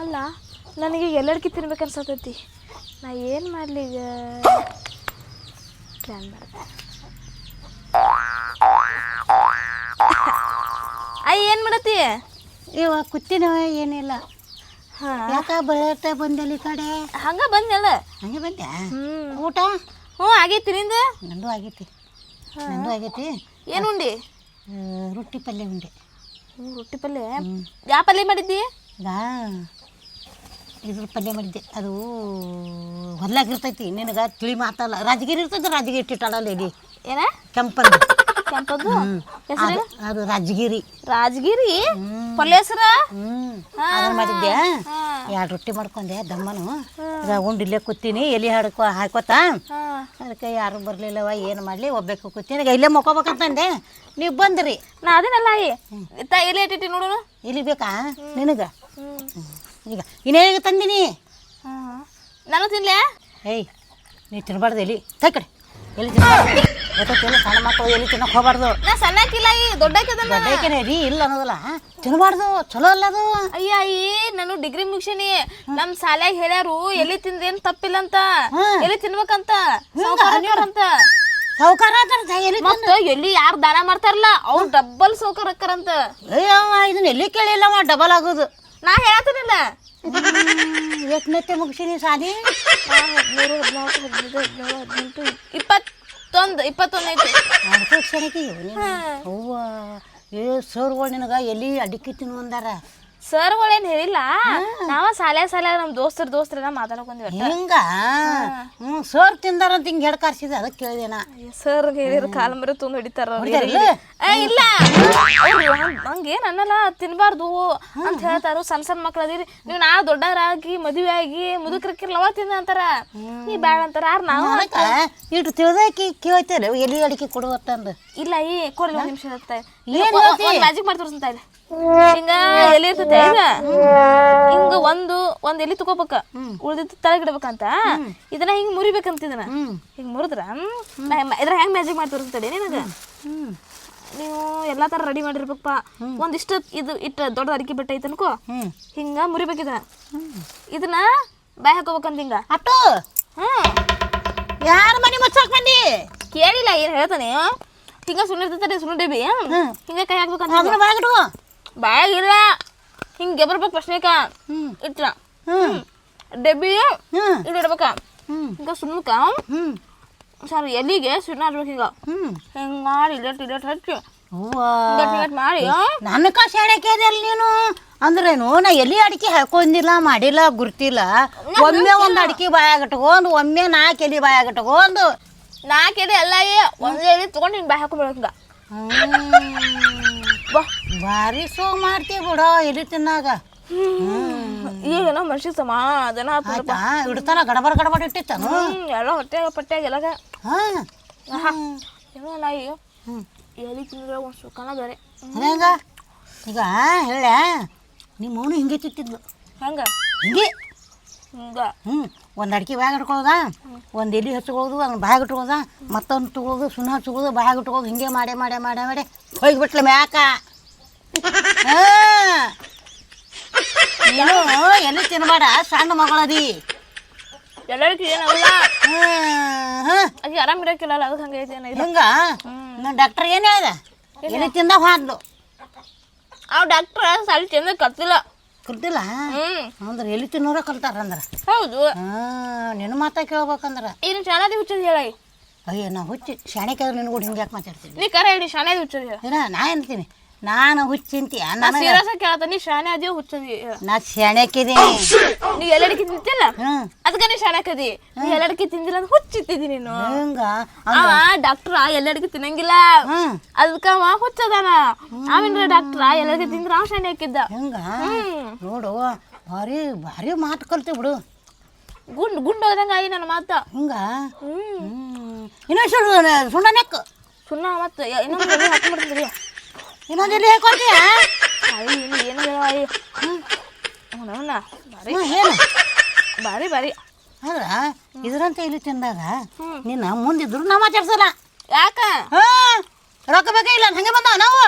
ಅಲ್ಲ ನನಗೆ ಎಲ್ಲಡ್ಕಿ ತಿನ್ಬೇಕು ಅನ್ಸತೈತಿ ನಾ ಏನು ಮಾಡಲಿ ಈಗ? ಪ್ಲ್ಯಾನ್ ಮಾಡಿದೆ. ಅಯ್ಯ ಏನು ಮಾಡತ್ತಿ? ಇವ ಕುತ್ತಿನವ ಏನಿಲ್ಲ. ಹಾಂ. ಯಾಕ ಬರತ್ತೆ ಬಂದಲ್ಲಿ ಈ ಕಡೆ? ಹಂಗೆ ಬಂದೆಲ್ಲ. ಹಂಗೆ ಬಂದ್ಯಾ? ಹ್ಞೂ ಊಟ? ಹ್ಞೂ ಆಗೈತಿ ನಿಂದು? ನಂದು ಆಗೈತಿ. ನಂದು ಆಗೈತಿ. ಏನು ಉಂಡಿ? ಆ, ರೊಟ್ಟಿ ಪಲ್ಯ ಉಂಡೆ. ರೊಟ್ಟಿ ಪಲ್ಯ? ಯಾವ ಪಲ್ಯ ಮಾಡಿದ್ದಿ? ಈಗ ಇದ್ರ ಪಲ್ಯ ಮಾಡಿದ್ದೆ. ಅದು ಹೊಲ್ಲಾಗ ಇರ್ತೈತಿ ನಿನಗೆ ತಿಳಿ ಮಾತಲ್ಲ. ರಾಜಗಿರಿ ಇರ್ತೈತಿ ರಾಜಗಿರಿ ಇಟ್ಟಿಟ್ಟಾಡಲ್ಲ ಇಲ್ಲಿ. ಏನ? ಕೆಂಪಂದು ಹೆಸರು? ಅದು- ರಾಜಗಿರಿ. ರಾಜಗಿರಿ. ಪಲ್ಯ ಹೆಸರ? ಅದನ್ನ ಮಾಡಿದ್ದೆ. ಎರಡು ರೊಟ್ಟಿ ಮಾಡ್ಕೊಂಡೆ ದಮ್ಮನು. ಉಂಡು ಇಲ್ಲೇ ಕೂತೀನಿ ಎಲೆ ಹಾಡ್ಕೊ ಹಾಕೋತ ಅದಕ್ಕೆ ಯಾರು ಬರಲಿಲ್ಲವ ಏನು ಮಾಡಲಿ ಒಬ್ಬೇಕು ಕೂತೀನಿ. ಇಲ್ಲೇ ಮಕ್ಕೋಬೇಕಂತಂದೆ ನೀವು ಬಂದ್ರಿ. ನಾ ಅದನ್ನಲ್ಲ ಎಲ್ಲಿ ಇಟ್ಟಿಟ್ಟಿ ನೋಡೋಣ ಇಲ್ಲಿ ಬೇಕಾ? ನಿನಗೆ? ಈಗ ಇನ್ನೇಗ ತಂದಿನಿ? ನಾನು ತಿನ್ಲೇ? ಏಯ್ ನೀ ತಿನ್ಬಾರ್ದು ಎಲ್ಲಿ ತೈ ಕಡೆ. ಎಲ್ಲಿ ತಿನ್ಬಾರ್ದು. ಗೊತ್ತೈತಿಲ್ಲ ಸಣ್ಣ ಮಕ್ಕಳು ಎಲ್ಲಿ ತಿನ್ನಕ್ಕೆ ಹೋಗ್ಬಾರ್ದು? ನಾ ಸಣ್ಣಕ್ಕಿಲ್ಲ ಈ ದೊಡ್ಡಕ್ಕಿದ ದೊಡ್ಡಕೇನೆ ರೀ ಇಲ್ಲ ಅನ್ನೋದಲ್ಲ ತಿನ್ನಬಾರ್ದು ಚಲೋ ಅಲ್ಲ ಅದು. ಅಯ್ಯ ಅಯ್ಯಿ ನಾನು ಡಿಗ್ರಿ ಮುಗಿಸೀನಿ. ನಮ್ ಶಾಲ್ಯಾಗ ಹೇಳ್ಯಾರು ಎಲ್ಲಿ ತಿಂದ್ರೇನ್ ತಪ್ಪಿಲ್ಲ ಅಂತ. ಎಲ್ಲಿ ತಿನ್ಬೇಕಂತ. ಅಂತ ಎಲ್ಲಿ ಮತ್ತ ಎಲ್ಲಿ ಯಾರು ದಾನ ಮಾಡ್ತಾರಲ್ಲ ಅವ್ರು ಡಬ್ಬಲ್ ಸೌಕರ್ ಅಕ್ಕಾರಂತ ಅಯ್ಯವ್ವ ಇದನ್ನ ಎಲ್ಲಿ ಕೇಳಿಲ್ಲವ ಡಬಲ್ ಆಗೋದು. ನಾ ಹೇಳ್ತೀನಲ್ಲ ಎಷ್ಟನತ್ತೆ ಮುಗಿಸಿನಿ ಸಾಲಿ? ಹದಿಮೂರು ಹದಿನಾಲ್ಕು ಹದಿನೈದು ಹದಿನೇಳು ಹದಿನೆಂಟು ಇಪ್ಪತ್ತೊಂದು ಇಪ್ಪತ್ತೊಂದು ಐತಿ. ಅರ್ಧ ಕ್ಷಣಕ್ಕೆ ಹೂವು ಏ ಸರ್ಗಳು ನಿನಗ ಎಲ್ಲಿ ಅಡಿಕೆ ತಿನ್ನು ಅಂದಾರ? ಸರ್ಗಳೇನ್ ಹೇಳಿಲ್ಲ? ನಾವ ಸಾಲ್ಯಾಗ ಸಾಲ್ಯಾಗ ನಮ್ ದೋಸ್ತರ್ ದೋಸ್ತರ ಮಾತಾಡ್ಕೊಂಡ್ವಿ ಹಿಂಗ? ಹ್ಮ್ ಸರ್ ತಿಂದಾರ ಅಂತ ಹಿಂಗ್ ಕಾರ್ಸಿದ ಅದಕ್ಕೆ ಕೇಳಿದೆ ನಾ. ಸರ್ ಹೇಳಿದ್ರು ಕಾಲ ಮರ ತುಂಬ ಹಿಡಿತಾರ. ಏ, ಇಲ್ಲ. ಹಂಗೇನ್ ಅನ್ನಲ್ಲ ತಿನ್ಬಾರ್ದು ಅಂತ ಹೇಳ್ತಾರ. ಸಣ್ಣ ಸಣ್ಣ ಮಕ್ಳು ಅದೀರಿ. ನೀವು ನಾ ದೊಡ್ಡವರಾಗಿ ಮದುವೆ ಆಗಿ ಮುದುಕರಕ್ಕಿರ್ಲವ ತಿಂದ ಅಂತಾರ. ನೀ ಬ್ಯಾಡ ಅಂತಾರ. ಆರ್ ನಾವು ಅದಕ್ಕೆ ಇಟ್ಟು ತಿಳಿದಾಕಿ ಕೇಳ್ತೇನೆ ಎಲ್ಲಿ ಅಡಿಕೆ ಕೊಡುವತ್ತಂದು. ಇಲ್ಲ ಈ ಕೊಡ್ಲಿ ಒಂದ್ ನಿಮಿಷ ಇರುತ್ತೆ ಏನ್ ಹೇಳ್ತಿ? ಮ್ಯಾಜಿಕ್ ಮಾಡಿ ತೋರಿಸ್ತಾ ಇಲ್ಲ ಹಿಂಗ ಎಲೆ ಇರ್ತೈತೆ ಈಗ ಹಿಂಗ ಒಂದು ಒಂದ್ ಎಲೆ ತಗೋಬೇಕ. ಉಳ್ದಿದ್ದು ತಳಗಿಡ್ಬೇಕಂತ ಇದನ್ನ ಹಿಂಗ್ ಮುರಿಬೇಕಂತ ಇದನ್ನ. ಹಿಂಗ್ ಮುರಿದ್ರ ಇದ್ರ ಹೆಂಗ್ ಮ್ಯಾಜಿಕ್ ಮಾಡಿ ತೋರಿಸ್ತಾಳೆ ನಿನಗ ನೀವು ಎಲ್ಲಾ ತರ ರೆಡಿ ಮಾಡಿರ್ಬೇಕಪ್ಪ. ಒಂದಿಷ್ಟು ಇದು ಇಟ್ಟ ದೊಡ್ಡ ಅಡಿಕೆ ಬೆಟ್ಟ ಐತೆ ಅನ್ಕೋ ಹಿಂಗ ಮುರಿಬೇಕು ಇದನ್ನ. ಇದನ್ನ ಬಾಯ್ ಹಾಕೋಬೇಕಂತ ಹಿಂಗ. ಅಟ್ಟು ಹ್ಮ್. ಯಾರ ಮನೆ ಮುಚ್ಚಾಕ್ ಬಂದಿ? ಕೇಳಿಲ್ಲ ಏನ್ ಹೇಳ್ತಾನೆ? ಹಿಂಗ ಸುಣ್ಣಿರ್ತೈತೆ ಸುಣ್ಣ ಡೇಬಿ ಹಿಂಗ ಕೈ ಹಾಕ್ಬೇಕಂತ ಅದನ್ನ ಬಾಗಿಡು ಬಾಯಾಗ ಇಲ್ಲ ಹಿಂಗೆ ಬರ್ಬೇಕು ಪ್ರಶ್ನೆಕ ಇಟ್ರ ಡಬ್ಬಿ. ಇಲ್ಲಿ ಇಡ್ಬೇಕ. ಹಿಂಗ ಹ್ಞೂ ಸರ್ ಎಲ್ಲಿಗೆ? ಸುಣ್ಣ ಹಾಕ್ಬೇಕು ಹಿಂಗ ಹಿಂಗ ಮಾಡಿ ಇಲ್ಲಟ್ ಇಲ್ಲಟ್ ಹಚ್ಚಿ. ಮಾಡಿ ನನ್ನ ಕಾಸು ಹೇಳಕ್ಕೆದಲ್ಲಿ ನೀನು? ಅಂದ್ರೇನು ನಾ ಎಲ್ಲಿ ಅಡಿಕೆ ಹಾಕೊಂಡಿಲ್ಲ ಮಾಡಿಲ್ಲ ಗುರ್ತಿಲ್ಲ. ಒಮ್ಮೆ ಒಂದು ಅಡಿಕೆ ಬಾಯಾಗ ಇಟ್ಕೊಂಡು ಒಮ್ಮೆ ನಾಲ್ಕು ಎಲೆ ಬಾಯಾಗ ಇಟ್ಕೊಂಡು. ನಾಲ್ಕು ಎಲೆ ಎಲ್ಲ ಒಂದೇ ಎಲೆ ತಗೊಂಡು ಹಿಂಗೆ ಬಾಯಿ ಹಾಕೊಂಡ್ಬಿಡಕ್ ಹಿಂಗ. ಬಾ. ಭಾರಿ ಸೋ ಮಾಡ್ತೀವಿ ಬಿಡ ಎಲಿ ತಿನ್ನಾಗ. ಈಗೇನೋ ಮನುಷ್ಯ ಸಮಾಧಾನ ಆಯ್ತಾ? ಇಡ್ತಾನ ಗಡಬಡ ಗಡಬಡ ಇಟ್ಟಿತ್ತಾನು? ಹ್ಮ್ ಎಲ್ಲ ಹೊಟ್ಟೆಗ ಪಟ್ಟ್ಯಾಗ ಎಲ್ಲಾಗ ಹಾಂ. ಏನೋ ನಾಯಿ ಹ್ಞೂ ಎಲ್ಲಿ ತಿಂದ್ರೆ ಒಂದು ಸುಖನ ಬೇರೆ. ಹೆಂಗ? ಈಗ ಹೇಳ ನಿಮ್ಮ ಅವನು ಹಿಂಗೆ ತಿತ್ತಿದ್ಲು ಹೆಂಗ? ಹಿಂಗೆ. ಹಿಂಗ. ಹ್ಞೂ ಒಂದು ಅಡಿಕೆ ಬ್ಯಾಗ್ ಇಟ್ಕೊಳ್ಳೋದ ಒಂದು ಎಲೆ ಹಚ್ಕೊಳ್ಳೋದು ಒಂದು ಬ್ಯಾಗ್ ಇಟ್ಕೊಳ್ಳೋದ ಮತ್ತೊಂದು ತಗೊಳ್ಳೋದು ಸುಣ್ಣ ಹಚ್ಕೊಳ್ಳೋದು ಬ್ಯಾಗ್ ಇಟ್ಕೊಳ್ಳೋದು ಹಿಂಗೆ ಮಾಡೇ ಮಾಡೇ ಮಾಡೇ ಮಾಡೇ ಹೋಗಿಬಿಟ್ಲೆ ಮ್ಯಾಕ. ನೀನು ಏನು ತಿನ್ನಬೇಡ ಸಣ್ಣ ಮಗಳದಿ. ಎಲ್ಲರಿಗೂ ಏನಾಗಲ್ಲ ಅದೇ ಆರಾಮ್ ಇರಕ್ಕಿಲ್ಲ ಅದಕ್ಕೆ ಹಂಗೆ ಐತಿ ಏನಿಲ್ಲ ಹಿಂಗ? ನನ್ನ ಡಾಕ್ಟರ್ ಏನು ಹೇಳ್ದ? ಏನು ತಿಂದ ಹಾದ್ಲು. ಅವ್ ಡಾಕ್ಟರ್ ಸಾಲಿ ಚಂದ ಕತ್ತಿಲ್ಲ ಕಲ್ತಿಲ್ಲ? ಅಂದ್ರೆ ಎಲ್ಲಿ ತಿನ್ನೋರ ಕಲ್ತಾರ ಅಂದ್ರೆ? ಹೌದು. ನಿನ್ನ ಮಾತಾ ಕೇಳ್ಬೇಕಂದ್ರೆ. ಏನು ಶಾಣಾದಿ ಹುಚ್ಚದ್ ಹೇಳಿ ಅಯ್ಯೋ ನಾ ಹುಚ್ಚಿ. ಶಾಣೆಕಾದ್ರೆ ನಿನಗೂ ಹಿಂಗೆ ಯಾಕೆ ಮಾತಾಡ್ತೀನಿ. ನೀ ಕರೆ ಹೇಳಿ ಶಾಣೆ ಹುಚ್ಚದು ಹೇಳ. ನಾ ಏನಂತೀನಿ ನಾನು ನನಗೆ ಸೀರಿಯಸ್ ಆಗಿ ಕೇಳತ್ತ ನೀ ಶಾಣೆ ಅದಿ ಹುಚ್ಚದಿ? ನಾ ಶಾಣೆಕಿದ್ದೀನಿ ನೀ ಎಲ್ಲಡಿಕೆ ತಿಂತಿಲ್ಲ ಹ್ಞೂ ಅದಕ್ಕೆ ನೀ ಶಾಣಕದಿ. ನೀ ಎಲ್ಲಡಿಕೆ ತಿಂದಿಲ್ಲ ಅಂತ ಹುಚ್ಚಿತ್ತಿದಿ ನೀನು. ಹಂಗ? ಅವ ಡಾಕ್ಟ್ರ ಎಲ್ಲಡಿಕೆ ತಿನ್ನಂಗಿಲ್ಲ. ಅದಕ್ಕ ಅವ ಹುಚ್ಚದಾನ. ಅವೇನ್ರ ಡಾಕ್ಟ್ರ ಎಲ್ಲಡಿಕೆ ತಿಂದ್ರ ಅವ ಶಾಣೆ ಹಾಕಿದ್ದ ಹಂಗ? ಹ್ಮ್. ನೋಡು ಭಾರಿ ಭಾರಿ ಮಾತು ಕಲ್ತಿ ಬಿಡು. ಗುಂಡ್ ಗುಂಡ್ ಹೋದಂಗ ಆಗಿ ನನ್ನ ಮಾತ. ಹಿಂಗ? ಹ್ಮ್. ಇನ್ನೊಂದು ಸುಣ್ಣ ನೆಕ್ಕು. ಸುಣ್ಣ ಮತ್ತೆ ಇನ್ನೊಂದು ಹಾಕೊಂಡ್ಬಿಡ್ತೀನಿ ಇನ್ನೊಂದು ಎಲ್ಲಿ ಹಾಕೊಳ್ತೀಯ ಅಯ್ಯ ಇನ್ನು ಏನು ಹೇಳವ ಅಯ್ಯ. ಅವನವನ ಬಾರಿ. ಏನು ಬಾರಿ ಬಾರಿ. ಆದ್ರ ಇದ್ರಂತ ಇಲ್ಲಿ ತಿಂದಾಗ. ನಿನ್ನ ಮುಂದಿದ್ರು ನಾ ಮಾತಾಡ್ಸಲ್ಲ. ಯಾಕ? ಹಾ ರೊಕ್ಕ ಬೇಕೇ ಇಲ್ಲ? ಹಂಗೆ ಬಂದಾವ ನಾವು?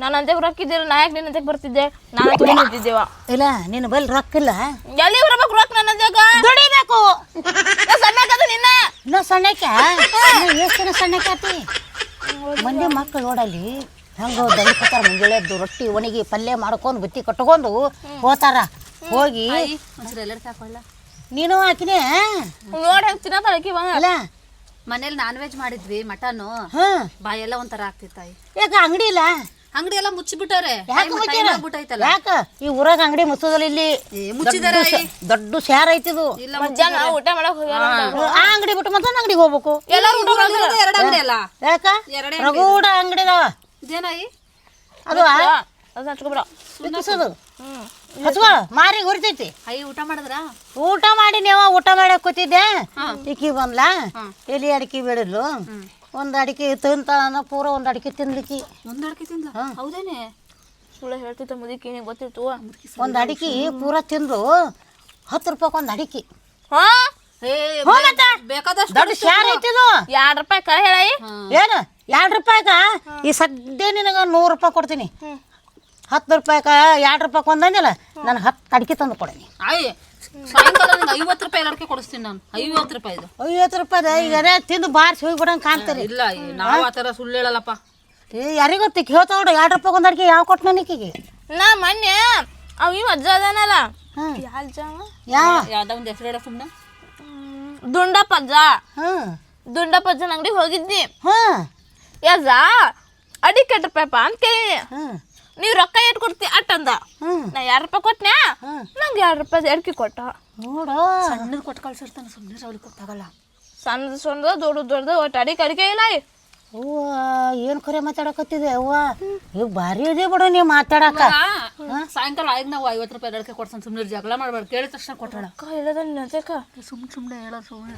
ನಾನು ಅಂತ ರೊಕ್ಕ ಇದ್ದೀರ ನಾ ಯಾಕೆ ನಿನ್ನ ಅಂತೆಗೆ ಬರ್ತಿದ್ದೆ ನಾನು ತೊಗೊಂಡಿದ್ದೇವ ಇಲ್ಲ ನಿನ್ನ ಬಲ್ ರೊಕ್ಕ ಇಲ್ಲ. ಎಲ್ಲಿ ಬರಬೇಕು ರೊಕ್ಕ ನನ್ನ ಅಂತೆಗ ದುಡಿಬೇಕು. ಸಣ್ಣಕ್ಕದ ನಿನ್ನ. ಇನ್ನ ಸಣ್ಣಕ್ಕೆ? ಎಷ್ಟು ಸಣ್ಣಕ್ಕೆ ಆತಿ? ಮಂದಿ ಮಕ್ಕಳು ನೋಡಲ್ಲಿ. ಹೆಂಗ ದಲಿಕತ್ತಾರ ಮುಂಜಾನೆ ಎದ್ದು ರೊಟ್ಟಿ ಒಣಗಿ ಪಲ್ಯ ಮಾಡ್ಕೊಂಡು ಬುತ್ತಿ ಕಟ್ಕೊಂಡು ಹೋತಾರ. ಹೋಗಿ ನೀನು ಹಾಕಿನೇ ನೋಡಿ ಅಲ್ಲ ಮನೇಲಿ ನಾನ್ ವೆಜ್ ಮಾಡಿದ್ವಿ ಮಟನ್ ಹಾ. ಬಾಯೆಲ್ಲ ಒಂಥರ ಆಗ್ತಿತ್ತಾಯಿ ಯಾಕ ಅಂಗಡಿ ಇಲ್ಲ? ಅಂಗಡಿ ಎಲ್ಲ ಮುಚ್ಚಿಬಿಟ್ಟಾರೆ ಯಾಕೆ ಈ ಊರಾಗ ಅಂಗಡಿ ಮುಚ್ಚೋದಲ್ಲ ಇಲ್ಲಿ ಮುಚ್ಚಿದಾರೆ ದೊಡ್ಡ ಶೇರ್ ಐತಿ ಶಾರ ಐತಿದು ಊಟ ಮಾಡಕ್ ಆ ಅಂಗಡಿ ಬಿಟ್ಟು ಮತ್ತೊಂದು ಅಂಗಡಿಗೆ ಹೋಗ್ಬೇಕು. ಎಲ್ಲರೂ ಊಟ ಮಾಡ್ತಾರ ಎರಡು ಅಂಗಡಿ ಅಲ್ಲ? ಯಾಕ? ಎರಡೇ ರಗೂಡ ಅಂಗಡಿ ಅದಾವ ಇದೇನಾಯಿ ಅದು ಅದು ಹಚ್ಕೊಬಿಡ. ಬಿತ್ತಿಸೋದು ಹಚ್ಕೋ. ಮಾರಿ ಉರಿತೈತಿ ಅಯ್ಯ ಊಟ ಮಾಡಿದ್ರ? ಊಟ ಮಾಡಿ ನೀವ ಊಟ ಮಾಡಕ್ ಕೂತಿದ್ದೆ. ಇಕ್ಕಿ ಬಂದ್ಲ. ಎಲಿ ಅಡಿಕೆ ಬೆಳಿದ್ಲು ಒಂದು ಅಡಿಕೆ ತಿಂತಾನ ಪೂರ ಒಂದು ಅಡಿಕೆ ತಿನ್ಲಿಕ್ಕಿ. ಒಂದು ಅಡಿಕೆ ತಿಂದ್ಲ? ಹೌದೇನೆ? ಸುಳ್ಳು ಹೇಳ್ತಿದ್ದ ಮುದುಕಿ ನಿಂಗೆ ಗೊತ್ತಿತ್ತು ಒಂದು ಅಡಿಕೆ ಪೂರ ತಿಂದು ಹತ್ತು ರೂಪಾಯಿ ಒಂದು ಅಡಿಕೆ. ಹಾ? ಬೇಕಾದಷ್ಟು ಎರಡು ರೂಪಾಯಿ ಕ ಹೇಳಿ ಏನು? ಎರಡು ರೂಪಾಯಿಗ ಈ ಸದ್ಯ ನಿನಗೆ ನೂರು ರೂಪಾಯಿ ಕೊಡ್ತೀನಿ. ಹತ್ತು ರೂಪಾಯಿಗ ಎರಡು ರೂಪಾಯಿ ಒಂದಂದಿಲ್ಲ ನಾನು ಹತ್ತು ಅಡಿಕೆ ತಂದು ಕೊಡೀನಿ ಅಯ್ಯ ಸಾಯಂಕಾಲ ನಿಂಗೆ ಐವತ್ತು ರೂಪಾಯಿ ಎಲ್ಲರಿಗೆ ಕೊಡಿಸ್ತೀನಿ ನಾನು. ಐವತ್ತು ರೂಪಾಯಿ ಇದು ಐವತ್ತು ರೂಪಾಯಿದ? ಈಗ ಅದೇ ತಿಂದು ಬಾರ್ಸಿ ಹೋಗ್ಬಿಡಂಗೆ ಕಾಣ್ತಾರೆ ಇಲ್ಲ ನಾವು ಆ ಥರ ಸುಳ್ಳು ಹೇಳಲ್ಲಪ್ಪ. ಏ ಯಾರಿಗೆ ಗೊತ್ತಿ ಕೇಳ್ತಾ ನೋಡು ಎರಡು ರೂಪಾಯಿ ಒಂದು ಅಡಿಕೆ ಯಾವ ಕೊಟ್ಟು ನನಗೆ ನಾ ಮೊನ್ನೆ ಅವ ಇವ ಅಜ್ಜ ಅದಾನಲ್ಲ. ಯಾವ ಯಾವ್ದೋ ಒಂದು ಹೆಸರು ಹೇಳ ಸುಮ್ಮನೆ ದುಂಡಪ್ಪ ಅಜ್ಜ. ಹ್ಮ್ ದುಂಡಪ್ಪ ಅಜ್ಜನ ಅಂಗಡಿಗೆ ಹೋಗಿದ್ನಿ. ಹ್ಮ್ ಯಜ್ಜ ಅಡಿ ರೂಪಾಯಪ್ಪ ಅಂತ ಕೇಳಿ ನೀ ನೀವ್ ರೊಕ್ಕ ಎಟ್ ಕೊಡ್ತಿ ಅಟ್ ಅಂದ. ನಾ ಎರಡು ರೂಪಾಯಿ ಹ್ಮ್. ನಂಗೆ ಎರಡು ರೂಪಾಯಿ ಎಡ್ಕಿ ಕೊಟ್ಟ. ನೋಡು. ಸಣ್ಣದು ಕೊಟ್ಟು ಕಳ್ಸಿರ್ತಾನೆ ಸುಮ್ಮನೆ ಅವ್ರಿಗೆ ಕೊಟ್ಟಾಗಲ್ಲ ಸಣ್ಣದು ಸಣ್ಣದ ದೊಡ್ಡ ದೊಡ್ಡದು ಒಟ್ಟು ಅಡಿಕೆ ಅಡಿಕೆ ಇಲ್ಲ. ಅವ್ವ ಏನು ಖರೆ ಮಾತಾಡಕತ್ತಿದೆ ಅವ್ವ? ಈಗ ಭಾರಿ ಇದೆ ಬಿಡು ನೀವು ಮಾತಾಡಕ. ಸಾಯಂಕಾಲ ಆಯ್ತು ನಾವು ಐವತ್ತು ರೂಪಾಯಿ ಎಲ್ಲರಿಗೆ ಕೊಡ್ಸೋಣ ಸುಮ್ಮನೆ ಜಗಳ ಮಾಡ್ಬಾರ್ದು ಕೇಳಿದ ತಕ್ಷಣ ಕೊಟ್ಟಾಳ ಅಕ್ಕ ಹೇಳದ ಸುಮ್ ಸುಮ್ಮನೆ ಸುಮ್ಮನೆ ಹೇಳೋ. ಸುಮ್ಮನೆ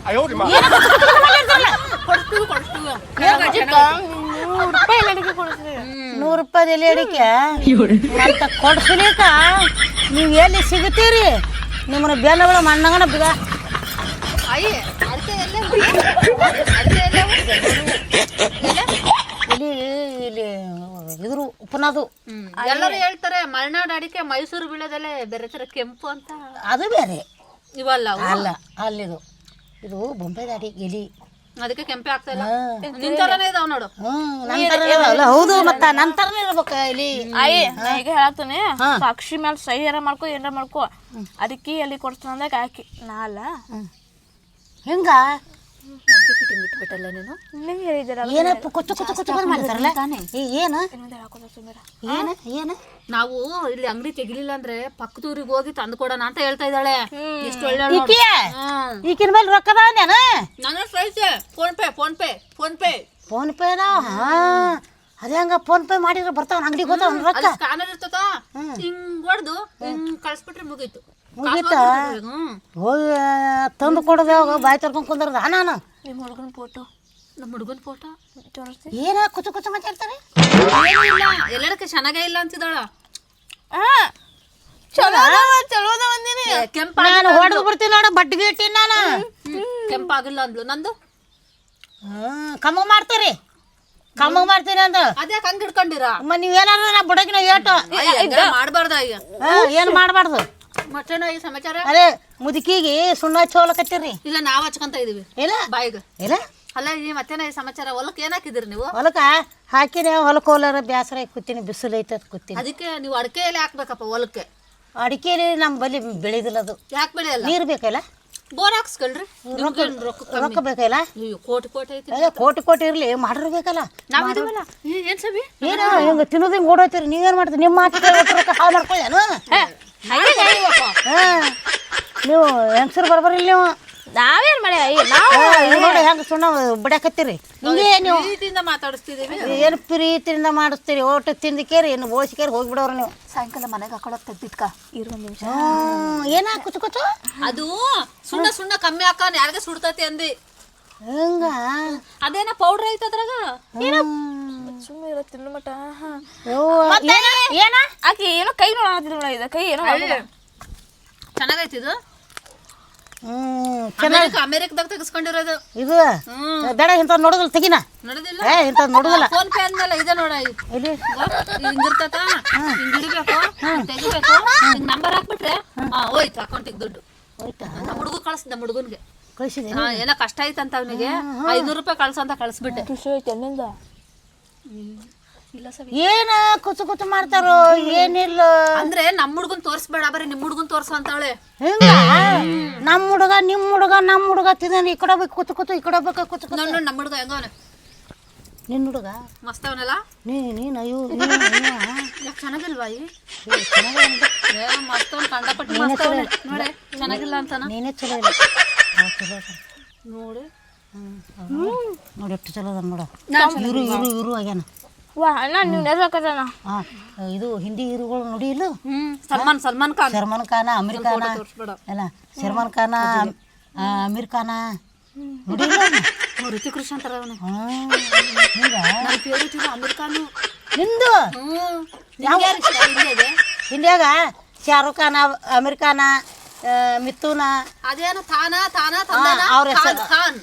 ನೂರು ರೂಪಾಯಿ ಎಲೆ ಅಡಿಕೆ ಅಂತ ಕೊಡ್ಸಲಿಕ್ಕ ನೀವು ಎಲ್ಲಿ ಸಿಗುತ್ತೀರಿ? ನಿಮ್ಮನ್ನ ಬೆನ್ನಗಳ ಮಣ್ಣಗನ ಬಿಗ ಅಯ್ಯ ಅಡಿಕೆ ಎಲ್ಲ ಅಡಿಕೆ ಎಲ್ಲೇ ಇಲ್ಲಿ ಇಲ್ಲಿ ಇದ್ರು ಉಪನದು ಎಲ್ಲರೂ ಹೇಳ್ತಾರೆ ಮಲೆನಾಡು ಅಡಿಕೆ ಮೈಸೂರು ಬೀಳೋದಲ್ಲೇ ಬೇರೆ ಥರ ಕೆಂಪು ಅಂತ. ಅದು ಬೇರೆ. ಇವಲ್ಲ. ಅಲ್ಲ ಅಲ್ಲಿದು. ಇದು ಬೊಂಬೆದ ಎಲಿ. ಅದಕ್ಕೆ ಕೆಂಪೆ ಆಗ್ತಾ ಇಲ್ಲ. ನಿನ್ ಇದಾವ್ ನೋಡು. ಅಲ್ಲ ಹೌದು ಮತ್ತ ಇರ್ಬೇಕ ಇಲ್ಲಿ. ನಾ ಈಗ ಹೇಳತ್ತೀನಿ. ಸಾಕ್ಷಿ ಮೇಲೆ ಸಹಿ ಏನಾರ ಮಾಡ್ಕೊ ಏನಾರ ಮಾಡ್ಕೊ. ಅದಕ್ಕೆ ಎಲ್ಲಿ ಕೊಡ್ತಾನ ಅಂದಾಗ ಹಾಕಿ. ನಾ ಅಲ್ಲ? ಹಿಂಗ? ಅದಕ್ಕೆ ಫಿಟ್ಟಿಂಗ್ ಇಟ್ಬಿಟ್ಟಲ್ಲ ನೀನು ನಿಮ್ಗೆ ಹೇಳಿದ್ದೀರ ಏನಪ್ಪ ಕೊಚ್ಚು ಕೊಚ್ಚು ಕೊಚ್ಚು ಬಂದ್ ಮಾಡ್ತಾರಲ್ಲ ಏ, ಏನು? ಇನ್ನೊಂದು ಹೇಳಕ್ಕೋದ ಸುಮ್ಮನೆ ಏನು? ಏನು? ನಾವು ಇಲ್ಲಿ ಅಂಗಡಿ ತೆಗಿಲಿಲ್ಲ ಅಂದ್ರೆ ಪಕ್ಕದೂರಿಗೆ ಹೋಗಿ ತಂದು ಕೊಡೋಣ ಅಂತ ಹೇಳ್ತಾ ಇದ್ದಾಳೆ. ಎಷ್ಟು ಒಳ್ಳೆ ಈಕಿನ ಮೇಲೆ ರೊಕ್ಕ ನಾನು ನನ್ನ PhonePe PhonePe PhonePe PhonePe ಹಾ. ಅದೇ ಹಂಗ ಫೋನ್ ಪೇ ಮಾಡಿದ್ರೆ ಬರ್ತಾವ ಅಂಗಡಿಗೆ ಹೋತಾವ ರೊಕ್ಕ? ಸ್ಕ್ಯಾನರ್ ಇರ್ತದ. ಹಿಂಗ್ ಹೊಡೆದು ಹಿಂಗ್ ಕಳ್ಸ್ಬಿಟ್ರೆ ಮುಗೀತು. ಮುಗೀತಾ? ಹೋಗಿ ತಂದು ಕೊಡೋದು ಯಾವಾಗ? ಬಾಯಿ ತರ್ಕೊಂಡು ಕುಂದ್ರದ ನಾನು. ನಿಮ್ಮ ಹುಡುಗನ ಫೋಟೋ ನಮ್ಮ ಹುಡುಗನ ಫೋಟೋ ಏನ ಕುಚು ಕುಚು ಮಾತಾಡ್ತಾರೆ? ಎಲ್ಲರಕ್ಕೆ ಚೆನ್ನಾಗೇ ಇಲ್ಲ ಅಂತಿದ್ದಾಳ? ಕೆಂಪ ನಾನು ಹೊಡೆದು ಬಿಡ್ತೀನಿ ನೋಡು ಬಡ್ಡಿಗೆ ಇಟ್ಟಿನಿ ನಾನು. ಕೆಂಪಾಗಿಲ್ಲ ಅಂದ್ಲು. ನಂದು? ಹ್ಮ್ ಕಮ್ಮ ಮಾಡ್ತೀರಿ. ಕಮ್ಮ ಮಾಡ್ತೀನಿ ಅಂದ. ಅದೇ ಹಂಗ್ ಹಿಡ್ಕೊಂಡಿರ? ಅಮ್ಮ ನೀವೇನಾದ್ರು ನಾ ಬುಡಕಿನ ಏಟು. ಮಾಡ್ಬಾರ್ದ ಏನ್ ಮಾಡಬಾರ್ದು? ಮತ್ತೇನ ಈ ಸಮಾಚಾರ? ಅದೇ ಮುದುಕಿಗೆ ಸುಣ್ಣ ಹಚ್ಚೋಲಕತ್ತೀರಿ ಇಲ್ಲ ನಾವ್ ಹಚ್ಕೊಂತ ಇದೀವಿ. ಇಲ್ಲ? ಬಾಯಿಗ. ಇಲ್ಲ? ಅಲ್ಲ ಈ ಮತ್ತೇನ ಈ ಸಮಾಚಾರ ಹೊಲಕ್ಕೆ ಏನ್ ಹಾಕಿದಿರಿ ನೀವು? ಹೊಲಕ್ಕ ಹಾಕಿನಿ ಹೊಲಕ್ಕೆ ಹೋಲಾರ ಬ್ಯಾಸರ ಕೂತೀನಿ ಬಿಸಿಲು ಐತೆ ಅಂತ ಕೂತೀನಿ. ಅದಕ್ಕೆ ನೀವು ಅಡಿಕೆ ಎಲೆ ಹಾಕ್ಬೇಕಪ್ಪ ಹೊಲಕ್ಕೆ. ಅಡಿಕೆಲಿ ನಮ್ಮ ಬಲಿ ಬೆಳೆದಿಲ್ಲ ಅದು. ಯಾಕೆ ಬೆಳೆಯಲ್ಲ? ನೀರು ಬೇಕಲ್ಲ? ಬೋರ್ ಹಾಕ್ಸ್ಕೊಳ್ರಿ. ರೊಕ್ಕ ರೊಕ್ಕ ಬೇಕಲ್ಲ? ಅಯ್ಯೋ, ಕೋಟಿ ಕೋಟಿ ಐತಿ ಅದೇ ಕೋಟಿ ಕೋಟಿ ಇರ್ಲಿ ಮಾಡಿರ್ಬೇಕಲ್ಲ ನಾವ್ ಇದೀವಲ್ಲ? ಏ- ಏನ್ ಸಬಿ? ಏನು ಹಿಂಗೆ ತಿನ್ನೋದು ಹಿಂಗೆ ಓಡೋತೀರಿ ನೀವೇನು ಮಾಡ್ತೀರಿ? ನಿಮ್ಮ ಮಾತು ಕೇಳಿ ಒಟ್ಟು ರೊಕ್ಕ ಹಾಳು ಮಾಡ್ಕೊಳ್ಳೇನು? ಹಾಂ. ನೀವು ಹೆಂಗಸರು ಬರ್ಬರಿಲ್ಲ ನೀವು? ನಾವೇನ್ ಮಾಡಿ ಅಯ್ಯ ನಾವು ಹಾ, ಈಗ ನೋಡಿ ಹೆಂಗೆ ಸುಣ್ಣ ಬಡಿಯಾಕತ್ತೀರಿ. ಹಿಂಗೆ ನೀವು. ಪ್ರೀತಿಯಿಂದ ಮಾತಾಡಿಸ್ತಿದೀವಿ ಏನು ಪ್ರೀತಿಯಿಂದ ಮಾಡಿಸ್ತೀರಿ? ಓಟು ತಿಂದಿಕೇರಿ ಇನ್ನು ಓಸಿಕೇರಿ ಹೋಗ್ಬಿಡೋರು ನೀವು. ಸಾಯಂಕಾಲ ಮನೆಗೆ ಹಾಕೊಳಕ್ ತೆಗ್ದಿಟ್ಕ ಇರು ಒಂದು ನಿಮಿಷ. ಏನಾ ಏನ ಕುಚು ಕುಚು? ಅದು ಸುಣ್ಣ ಸುಣ್ಣ ಕಮ್ಮಿ ಹಾಕ ಯಾರಿಗೆ ಸುಡ್ತತಿ ಅಂದಿ. ಹಿಂಗ? ಅದೇನ ಪೌಡರ್ ಐತ ಅದ್ರಾಗ? ಸುಮ್ಮನೆ ಇರೋ ತಿನ್ನು ಮಟ ಏನ ಏನ? ಆಕಿ ಏನೋ ಕೈ ನೋಡತ್ತಿದ್ ನೋಡ ಇದು ಕೈ ಏನೋ ಚೆನ್ನಾಗೈತಿ ಇದು? ಅಮೆರಿಕದಾಗ ತೆಗೆಸ್ಕೊಂಡಿರೋದು. ಇದು ಬೇಡ ಇಂಥ ನೋಡೋದಿಲ್ಲ ತೆಗಿನ? ನೋಡಿದಿಲ್ಲ. ಏ ಇಂಥ ನೋಡೋದಿಲ್ಲ. ಫೋನ್ ಪೇ ಅಂದ್ಮೇಲೆ ಇದೆ ನೋಡ ಇಲ್ಲಿ ಹಿಂಗಿರ್ತತ ಹಿಂಗ್ ಹಿಡಿಬೇಕು? ತೆಗಿಬೇಕು? ನಂಬರ್ ಹಾಕ್ಬಿಟ್ರೆ ಹೋಯ್ತು ಅಕೌಂಟಿಗೆ ದುಡ್ಡು. ಹೋಯ್ತಾ? ನಮ್ಮ ಹುಡುಗ ಕಳಿಸ್ದ ನಮ್ಮ ಹುಡುಗನ್ಗೆ. ಕಳಿಸಿದೆ ಹಾ ಎಲ್ಲ ಕಷ್ಟ ಆಯ್ತಂತ ಅವನಿಗೆ. ಐನೂರು ರೂಪಾಯಿ ಕಳ್ಸು ಅಂತ ಕಳಿಸ್ಬಿಟ್ಟೆ. ಖುಷಿ ಐತೆ ನಿಂದ ಇಲ್ಲ ಸವಿ. ಏನ ಕುಚು ಕುಚು ಮಾಡ್ತಾರೋ ಏನಿಲ್ಲ. ಅಂದ್ರೆ ನಮ್ಮ ಹುಡುಗನ್ ತೋರಿಸ್ಬೇಡ ಬರೀ ನಿಮ್ ಹುಡುಗನ್ ತೋರ್ಸು ಅಂತಾಳೆ ಹಿಂಗ? ನಮ್ಮ ಹುಡುಗ ನಿಮ್ಮ ಹುಡುಗ ನಮ್ಮ ಹುಡುಗ ತಿಂದಾನೆ ಈ ಕಡೆ ಬೇಕು ಕುತು ಕುತು ಈ ಕಡೆ ಬೇಕು ಕುತು ಕುತು ನೋಡ್ ನಮ್ಮ ಹುಡುಗ ಹೆಂಗವನೆ ನಿನ್ನ ಹುಡುಗ? ಮಸ್ತ್ ಅವನಲ್ಲ? ನೀ ನೀನು ಅಯ್ಯೋ ಚೆನ್ನಾಗಿಲ್ವಾ ಈ? ಮಸ್ತ್ ಅವ್ನ್ ಕಂಡಪಟ್ಟು ಮಸ್ತ್ ಅವನೆ. ನೋಡೆ ಚೆನ್ನಾಗಿಲ್ಲ ಅಂತಾನ? ನೀನೇ ಚಲೋ ಇಲ್ಲ. ನೋಡಿ. ನೋಡಿ ಎಷ್ಟು ಚಲೋ ಅದ ನೋಡ. ಇರು ಇರು ಇರು ಆಗ್ಯಾನ. ವಾ ಅಣ್ಣ ನೀವು ಹಾಂ ಇದು ಹಿಂದಿ ಹೀರೋಗಳು ನೋಡಿ ಇಲ್ಲ? ಸಲ್ಮಾನ್ ಸಲ್ಮಾನ್ ಖಾನ್. ಸಲ್ಮಾನ್ ಖಾನ ಅಮೀರ್ ಖಾನ? ಅಲ್ಲ ಸಲ್ಮಾನ್ ಖಾನ ಅಮೀರ್ ಖಾನ? ನೋಡಿ ಇಲ್ಲ? ಋತಿಕ್ ರೋಷನ್ ತರ ಅವನು. ಫೇವ್ರೇಟ್ ಇದು ಅಮೀರ್ ಖಾನ್. ಹಿಂದಿದೆ ಹಿಂದ್ಯಾಗ ಶಾರುಖ್ ಖಾನ ಅಮೀರ್ ಖಾನ? ಮಿಥುನ. ಅದೇನು ತಾನ ತಾನ ತಂದನ? ಅವ್ರ ಹೆಸರು. ಖಾನ್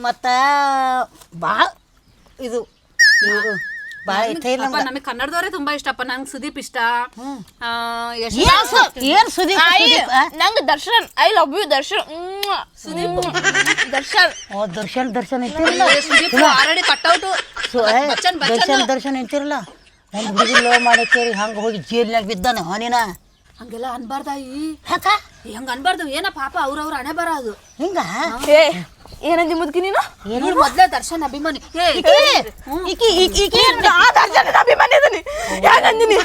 ಮತ್ತ ಭಾಳ ಇದು ಇವ್ರು ಭಾಳ ಐತೆ ಅಪ್ಪ ನಮಗೆ ಕನ್ನಡದವರೇ ತುಂಬಾ ಇಷ್ಟಪ್ಪ ನಂಗೆ ಸುದೀಪ್ ಇಷ್ಟ. ಆ, ಯಶ್ ಏನ್ ಸು ಏನ್ ಸುದೀಪ್ ಸುದೀಪ್ ಆ? ನಂಗೆ Darshan I love you Darshan. Sudeep. Darshan. ಓ ದರ್ಶನ್ ದರ್ಶನ್ ಐತಿರಲ್ಲ ಸುದೀಪ್ ಆಲ್ರೆಡಿ ಕಟ್ಔಟ್ ಸೊ, ಏ, ಬಚ್ಚನ್ ಬಚ್ಚನ್. ದರ್ಶನ್ ದರ್ಶನ್ ಐತಿರಲ್ಲ ಒಂದು ಹುಡುಗಿ ಲೋ ಮಾಡಕ್ಕೇರಿ ಹಂಗೆ ಹೋಗಿ ಜೈಲ್ನಾಗ ಬಿದ್ದಾನೆ ಅವನಿನ ಹಂಗೆಲ್ಲ ಅನ್ಬಾರ್ದಾಯಿ ಯಾಕ? ಹಂಗ ಅನ್ಬಾರ್ದು. ಏನ ಪಾಪ ಅವ್ರವ್ರ ಹಣೆ ಬರ ಅದು. ಹಿಂಗ? ಏ ಏನಂದಿ ಮುದ್ಕಿ ನೀನು? ಇವ್ಳು ಮೊದ್ಲೇ ದರ್ಶನ್ ಅಭಿಮಾನಿ. ಏ ಈಕಿ? ಈಕಿ ಈಕಿ ಆ ದರ್ಶನದ ಅಭಿಮಾನಿ ಯಾಕಂದಿನಿ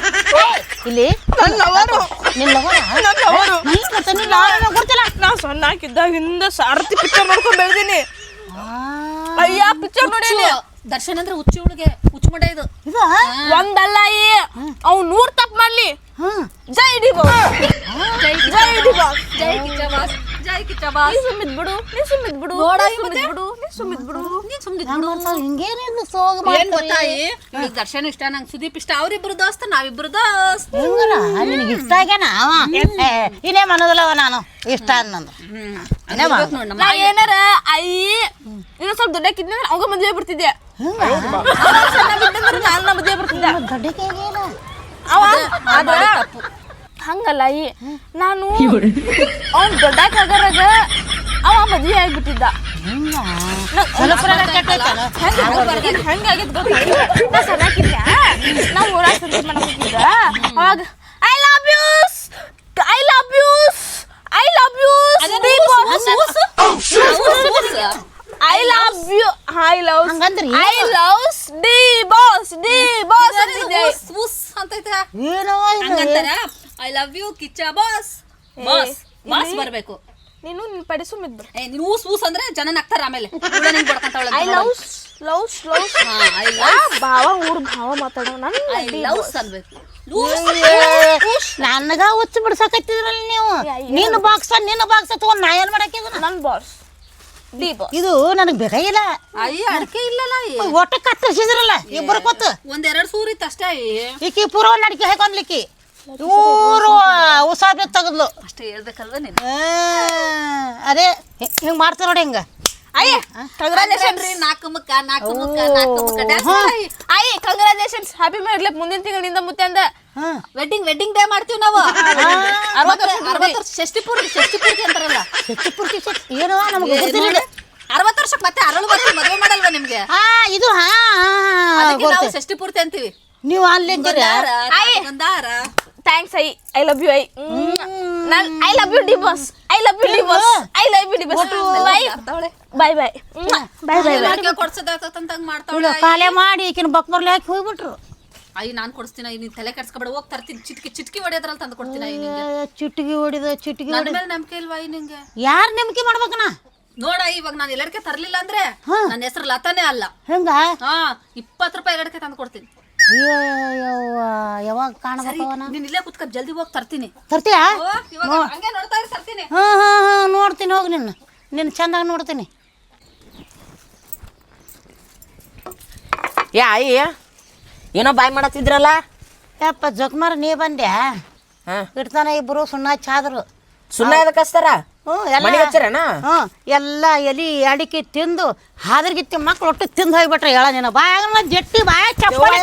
ಇಲ್ಲಿ? ನನ್ನ ಲವರ. ನನ್ನ ಅವರು ನೀನ್ ಮತ್ತೆ ಗೊತ್ತಿಲ್ಲ ನಾ ಸಣ್ಣ ಹಾಕಿದ್ದಾಗಿಂದ ಸಾರಥಿ ಪಿಕ್ಚರ್ ಮಾಡ್ಕೊಂಡ್ ಬೆಳ್ದೀನಿ ಅಯ್ಯ ಪಿಕ್ಚರ್ ನೋಡಿ ದರ್ಶನ್ ಅಂದ್ರೆ ಹುಚ್ಚಿ ಹುಡುಗೆ. ಹುಚ್ಚು ಮಡೆ ಇದು. ಒಂದಲ್ಲ ಅವ್ ನೂರ್ ತಪ್ಪ ಮಾಡ್ಲಿ. ಜೈ ಡಿ ಬಾಸ್ ಜೈ ಜೈ ಡಿ ಬಾಸ್ ಜೈ ಕಿಚ್ಚ ಬಾಸ್ ಜೈ ಕಿಚ್ಚ ಬಾಸ್ ನೀ ಸುಮ್ಮಿದ್ ಬಿಡು ನೀ ಸುಮ್ಮಿದ್ ಬಿಡು ನೋಡ ನೀ ಈ ಸುಮ್ಮಿದ್ ಮತ್ತೆ? ಬಿಡು ನೀ ಸುಮ್ಮಿದ್ ಬಿಡು ನೀನ್ ಸುಮ್ನೆ ಹೆಂಗ್ ಮಾಡ್ತಾವ್? ಸೋಗ ಏನ್ ಗೊತ್ತಾಯಿ ಈಗ ದರ್ಶನ್ ಇಷ್ಟ ನಂಗೆ ಸುದೀಪ್ ಇಷ್ಟ ಅವ್ರಿಬ್ರು ದೋಸ್ತ ನಾವಿಬ್ರು ದೋಸ್ತ. ಹಿಂಗರ? ನಿನಗೆ ಇಷ್ಟ ಆಗ್ಯಾನ? ಅವ? ಇನ್ನೇ ಮನದಲ್ಲವ ನಾನು. ಇಷ್ಟ ನಾ ಏನಾರ ಅಯ್ಯ ಇನ್ನೊಂದ್ ಸ್ವಲ್ಪ ದೊಡ್ಡಕ್ಕಿದ್ನ ಅವಾಗ ಮದ್ವೆ ಬಿಡ್ತಿದ್ದೆ ನಾನು ಮದ್ವೆ ದೊಡ್ಡಕ್ಕೆ ಆಗಿಲ್ಲ ಅವ? ಅದ ಹಂಗಲ್ಲ ಈ ನಾನು ಅವ್ನ್ ದೊಡ್ಡ ಆಗರಾಗ ಅವ ಮದ್ವೆ ಆಗ್ಬಿಟ್ಟಿದ್ದ. ಹಿಂಗ ನಂಗ್ ಸ್ವಲ್ಪ ಕೆಟ್ಟೈತಲ್ಲ. ಹೆಂಗ್ ಹೆಂಗಾಗಿದ್ ಗೊತ್ತಾ? ನಾ ಸಣ್ಣಕ್ಕಿದ್ದೆ ನಾವು ಊರಾಗ ಸಂತೆ ಮಾಡಕ್ ಹೋಗಿದ್ದ. ಅವಾಗ I love yous I love yous I love yous I love you I love ಹಂಗಂದ್ರಿ? I loves D boss D boss ಅಂತಿದ್ದೆ ಉಸ್ ಅಂತೈತೆ ಏನವ ಹಂಗಂತಾರ? I love you Kiccha boss boss boss ಬರಬೇಕು. ನೀನು ನಿನ್ ಪಡಿ ಸುಮ್ಮಿದ್ ಏ ನೀನು ಊಸ್ ಊಸ್ ಅಂದ್ರೆ ಜನ ನಗ್ತಾರ ಆಮೇಲೆ. ಇವಳ ನಿಂಗ್ ಬಡ್ಕಂತಾವಳ I loves loves love I love ಭಾವ ಊರ್ ಭಾವ ಮಾತಾಡೋ ನನ್ ಐ ಲವ್ ಅನ್ಬೇಕು ನನಗ ಹುಚ್ಚು ಬಿಡ್ಸಕತ್ತಿದ್ರಲ್ಲ ನೀವು? ನಿನ್ನ ಬಾಕ್ಸ ನಿನ್ನ ಬಾಕ್ಸ್ ತಗೊಂಡ್ ನಾ ಏನ್ ಮಾಡಾಕಿದ್ರ ನನ್ ಬಾಸ್ ಇದು ನನಗೆ ಬೇಕಾಗಿಲ್ಲ. ಅಯ್ಯ ಅಡಕೆ ಇಲ್ಲಲ್ಲ. ಒಟ್ಟ ಕತ್ತರಿಸಿದ್ರಲ್ಲ ಇಬ್ಬರು ಕೊತ್ತು ಒಂದೆರಡು ಸೂರಿ ಅಷ್ಟೇ ಇಕ್ಕಿ ಪೂರ ಪೂರ್ವ ಅಡಿಕೆ ಹಾಕೊಂಡ್ಲಿಕ್ಕಿ ಇವರು ಉಸಾಬಿ ತೆಗದ್ಲು. ಅಷ್ಟೇ ಹೇಳ್ಬೇಕಲ್ವ ನೀನು? ಅದೇ ಹಿಂಗೆ ಮಾಡ್ತಾರ ನೋಡಿ ಹಿಂಗ. ಅಯ್ಯ ಕಂಗ್ರಾಚುಲೇಷನ್ ರೀ ನಾಲ್ಕು ಮುಕ್ಕ ನಾಲ್ಕು ಮುಕ್ಕ ನಾಲ್ಕು ಮುಕ್ಕ. ಡ್ಯಾನ್ಸ್ ಅಯ್ಯ ಕಂಗ್ರಾಚುಲೇಷನ್ಸ್ ಹ್ಯಾಪಿ ಮ್ಯಾರೇಜ್ ಮುಂದಿನ ತಿಂಗಳಿಂದ ಮುತ್ತೆ ಅಂದ. ವೆಡ್ಡಿಂಗ್ ವೆಡ್ಡಿಂಗ್ ಡೇ ಮಾಡ್ತೀವಿ ನಾವು. ಅರವತ್ತು ವರ್ಷ ಷಷ್ಟಿ ಪೂರ್ತಿ ಷಷ್ಠಿ ಪೂರ್ತಿ ಅಂತಾರಲ್ಲ. ಶಕ್ತಿ ಪೂರ್ತಿ ಏನವ ನಮಗೆ ಗೊತ್ತಿಲ್ಲ. ಅರವತ್ತು ವರ್ಷಕ್ಕೆ ಮತ್ತೆ ಅರಳು ಬರ್ತೀವಿ ಮದುವೆ ಮಾಡಲ್ವಾ ನಿಮ್ಗೆ? ಹಾ ಇದು ಹಾ ಗೊತ್ತು. ಪೂರ್ತಿ ಅಂತೀವಿ. ನೀವು ಅಲ್ಲಿ thanks I! I love you I. ನಾನು I love you D boss I love you D boss I love you D boss bye bye bye bye bye ಕೊಡ್ಸೋದಾಗ್ತಂತ ಮಾಡ್ತಾವಳೆ ಕಾಲೇ ಮಾಡಿ ಈಕಿನ ಬಕ್ಮರ್ಲಿ ಹಾಕಿ ಹೋಗ್ಬಿಟ್ರು. ಅಯ್ಯ ನಾನ್ ಕೊಡಿಸ್ತೀನಿ ನೀನ್ ತಲೆ ಕೆಡ್ಸ್ಕೊಬೇಡ ಹೋಗಿ ತರ್ತೀನಿ. ಚಿಟ್ಕಿ ಚಿಟ್ಕಿ ಹೊಡೆಯೋದ್ರಲ್ಲಿ ತಂದು ಕೊಡ್ತೀನಿ ಚಿಟ್ಕಿ ಹೊಡಿದ ಚಿಟಿಗೆ ನನ್ನ ಹೊಡಿದ. ನಂಬಿಕೆ ಇಲ್ವಾ ನಿಂಗೆ? ಯಾರು ನಂಬಿಕೆ ಮಾಡ್ಬೇಕನ ನೋಡ ಇವಾಗ ನಾನು ಎಲ್ಲರಿಕೆ ತರ್ಲಿಲ್ಲ ಅಂದ್ರೆ ನನ್ನ ಹೆಸರು ಲತಾನೇ ಅಲ್ಲ. ಹೆಂಗ? ಹಾ ಇಪ್ಪತ್ತು ರೂಪಾಯಿ ಎರಡಕ್ಕೆ ತಂದು ಕೊಡ್ತೀನಿ. ಯಾವಾಗ ಕಾಣಬೇಕವನ ನೀನ್ ಇಲ್ಲೇ ಕುತ್ಕ ಜಲ್ದಿ ಹೋಗಿ ತರ್ತೀನಿ. ತರ್ತೀಯಾ? ಓ, ಇವಾಗ ಹಂಗೆ ನೋಡ್ತಾ ಇರು ತರ್ತೀನಿ. ಹಾಂ ಹಾಂ ಹಾಂ ನೋಡ್ತೀನಿ ಹೋಗಿ ನಿನ್ನ. ನಿನ್ನ ಚಂದಾಗಿ ನೋಡ್ತೀನಿ. ಯಾ ಅಯ್ಯ ಏನೋ ಬಾಯ್ ಮಾಡತ್ತಿದ್ರಲ್ಲ? ಯಪ್ಪ ಜಗ್ಮಾರ ನೀ ಬಂದ್ಯಾ? ಹಾ. ಇಡ್ತಾನ ಇಬ್ಬರು ಸುಣ್ಣ ಚಾದ್ರು. ಸುಣ್ಣ ಎದಕ್ಕೆ ಹಚ್ತಾರ? ಎಲ್ಲ ಎಲಿ ಅಡಿಕೆ ತಿಂದು ಹಾದ್ರಗಿತ್ತಿ ಮಕ್ಳು ಒಟ್ಟು ತಿಂದು ಹೋಗ್ಬಿಟ್ರೆ ಹೇಳ ನೀನು. ಬಾಯ್ ಜಟ್ಟಿ ಬಾಯ ಚಪ್ಪಲಿ